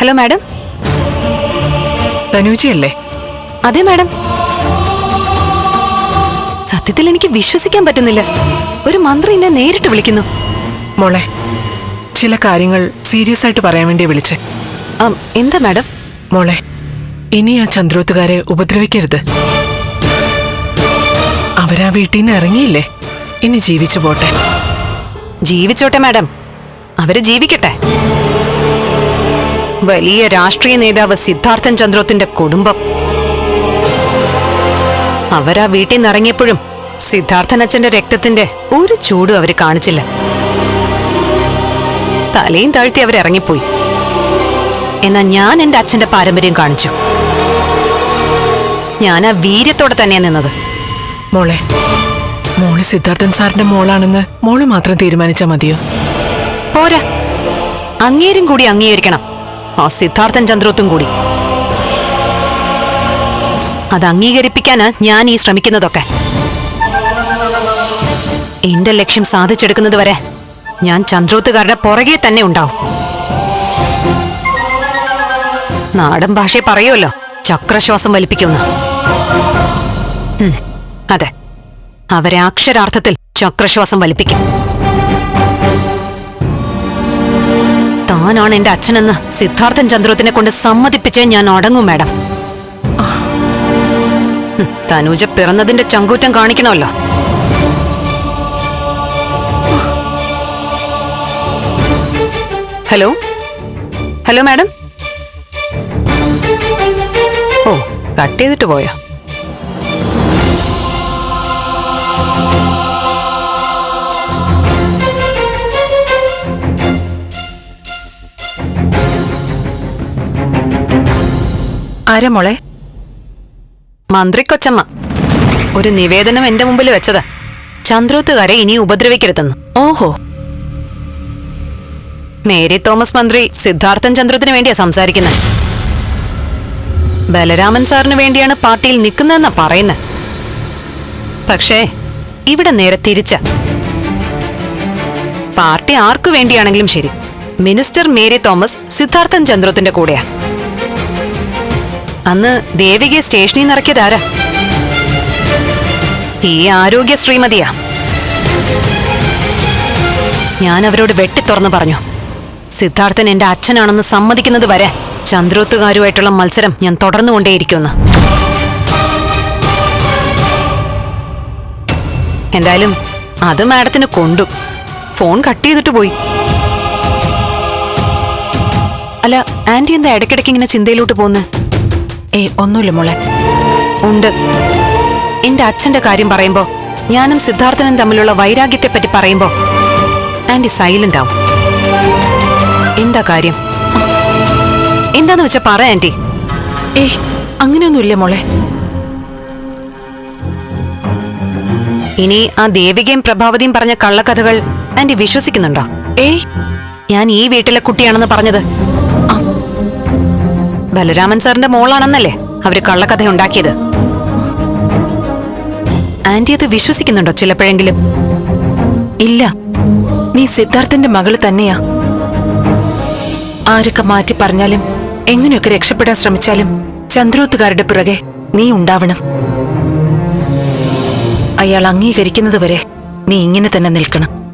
Hello madam. തനൂജയല്ലേ? അതെ madam. സത്യത്തിൽ എനിക്ക് വിശ്വസിക്കാൻ പറ്റുന്നില്ല. ഒരു മന്ത്രി എന്നെ നേരിട്ട് വിളിക്കുന്നു. മോളെ ചില കാര്യങ്ങൾ സീരിയസ് ആയിട്ട് പറയാൻ വേണ്ടി വിളിച്ചെ. എന്താ മാഡം? മോളെ ഇനി ആ ചന്ദ്രോത്തുകാരെ ഉപദ്രവിക്കരുത്. അവരാ വീട്ടിൽ നിന്ന് ഇറങ്ങിയില്ലേ? ഇനി ജീവിച്ചു പോട്ടെ. ജീവിച്ചോട്ടെ മാഡം. അവർ ജീവിക്കട്ടെ. വലിയ രാഷ്ട്രീയ നേതാവ് സിദ്ധാർത്ഥൻ ചന്ദ്രോത്തിന്റെ കുടുംബം. അവരാ വീട്ടിൽ നിന്നിറങ്ങിയപ്പോഴും സിദ്ധാർത്ഥൻ അച്ഛന്റെ രക്തത്തിന്റെ ഒരു ചൂടും അവർ കാണിച്ചില്ല. തലയും താഴ്ത്തി അവരിറങ്ങിപ്പോയി എന്നാ ഞാൻ എന്റെ അച്ഛന്റെ പാരമ്പര്യം കാണിച്ചു. ഞാൻ ആ വീര്യത്തോടെ തന്നെയാ നിന്നത്. മോളെ മോൾ സിദ്ധാർത്ഥൻ സാറിന്റെ മോളാണെന്ന് മോൾ മാത്രം തീരുമാനിച്ചാൽ മതിയോ? പോരാ. അങ്ങേരും കൂടി അംഗീകരിക്കണം. ആ സിദ്ധാർത്ഥൻ ചന്ദ്രോത്തും കൂടി. അത് അംഗീകരിപ്പിക്കാന് ഞാൻ ഈ ശ്രമിക്കുന്നതൊക്കെ. എന്റെ ലക്ഷ്യം സാധിച്ചെടുക്കുന്നത് വരെ ഞാൻ ചന്ദ്രോത്തുകാരുടെ പുറകെ തന്നെ ഉണ്ടാവും. നാടൻ ഭാഷയെ പറയുമല്ലോ ചക്രശ്വാസം വലിപ്പിക്കുന്ന. അതെ. അവരെ അക്ഷരാർത്ഥത്തിൽ ചക്രശ്വാസം വലിപ്പിക്കും. താനാണ് എന്റെ അച്ഛനെന്ന് സിദ്ധാർത്ഥൻ ചന്ദ്രത്തിനെ കൊണ്ട് സമ്മതിപ്പിച്ചേ ഞാൻ അടങ്ങും മാഡം. തനൂജ പിറന്നതിന്റെ ചങ്കൂറ്റം കാണിക്കണമല്ലോ. ഹലോ? Hello madam? ഓ കട്ട് ചെയ്തിട്ട് പോയോ? ആരാ മോളെ? മന്ത്രി കൊച്ചമ്മ ഒരു നിവേദനം എന്റെ മുമ്പിൽ വെച്ചത്. ചന്ദ്രോത്തുകാരെ ഇനി ഉപദ്രവിക്കരുതെന്ന്. ഓഹോ. മേരി തോമസ് മന്ത്രി സിദ്ധാർത്ഥൻ ചന്ദ്രത്തിന് വേണ്ടിയാ സംസാരിക്കുന്നത് ബലരാമൻ സാറിന് വേണ്ടിയാണ് പാർട്ടിയിൽ നിൽക്കുന്നതെന്നാ പറയുന്നത് പക്ഷേ ഇവിടെ നേരെ തിരിച്ച. പാർട്ടി ആർക്കു വേണ്ടിയാണെങ്കിലും ശരി. മിനിസ്റ്റർ മേരി തോമസ് സിദ്ധാർത്ഥൻ ചന്ദ്രത്തിന്റെ കൂടെയാ. അന്ന് ദേവികയെ സ്റ്റേഷനിൽ നിന്ന് ഇറക്കിയതാരാ ഈ ആരോഗ്യ ശ്രീമതിയാ. ഞാൻ അവരോട് വെട്ടിത്തുറന്നു പറഞ്ഞു സിദ്ധാർത്ഥൻ എന്റെ അച്ഛനാണെന്ന് സമ്മതിക്കുന്നത് വരെ ചന്ദ്രോത്തുകാരുമായിട്ടുള്ള മത്സരം ഞാൻ തുടർന്നുകൊണ്ടേയിരിക്കുമെന്ന് എന്തായാലും അത് മാഡത്തിന് കൊണ്ടു. ഫോൺ കട്ട് ചെയ്തിട്ട് പോയി. അല്ല ആന്റി എന്താ ഇടയ്ക്കിടയ്ക്ക് ഇങ്ങനെ ചിന്തയിലോട്ട് പോകുന്നത് ഏ ഒന്നുമില്ല മോളെ. ഉണ്ട്. എന്റെ അച്ഛന്റെ കാര്യം പറയുമ്പോ ഞാനും സിദ്ധാർത്ഥനും തമ്മിലുള്ള വൈരാഗ്യത്തെ പറ്റി പറയുമ്പോ ആന്റി സൈലന്റ് ആവും. എന്താ കാര്യം? എന്താന്ന് വെച്ചാ പറ ആന്റി. ഏ അങ്ങനെയൊന്നുമില്ല മോളെ. ഇനി ആ ദേവികയും പ്രഭാവതിയും പറഞ്ഞ കള്ളക്കഥകൾ ആന്റി വിശ്വസിക്കുന്നുണ്ടോ? ഏ ഞാൻ ഈ വീട്ടിലെ കുട്ടിയാണെന്ന് പറഞ്ഞത്. ബലരാമൻ സാറിന്റെ മോളാണെന്നല്ലേ അവർ കള്ളക്കഥ ഉണ്ടാക്കിയത് ആന്റി അത് വിശ്വസിക്കുന്നുണ്ടോ ചിലപ്പോഴെങ്കിലും? ഇല്ല. നീ സിദ്ധാർത്ഥന്റെ മകൾ തന്നെയാ. ആരൊക്കെ മാറ്റി പറഞ്ഞാലും എങ്ങനെയൊക്കെ രക്ഷപ്പെടാൻ ശ്രമിച്ചാലും ചന്ദ്രോത്തുകാരുടെ പിറകെ നീ ഉണ്ടാവണം. അയാൾ അംഗീകരിക്കുന്നതുവരെ നീ ഇങ്ങനെ തന്നെ നിൽക്കണം.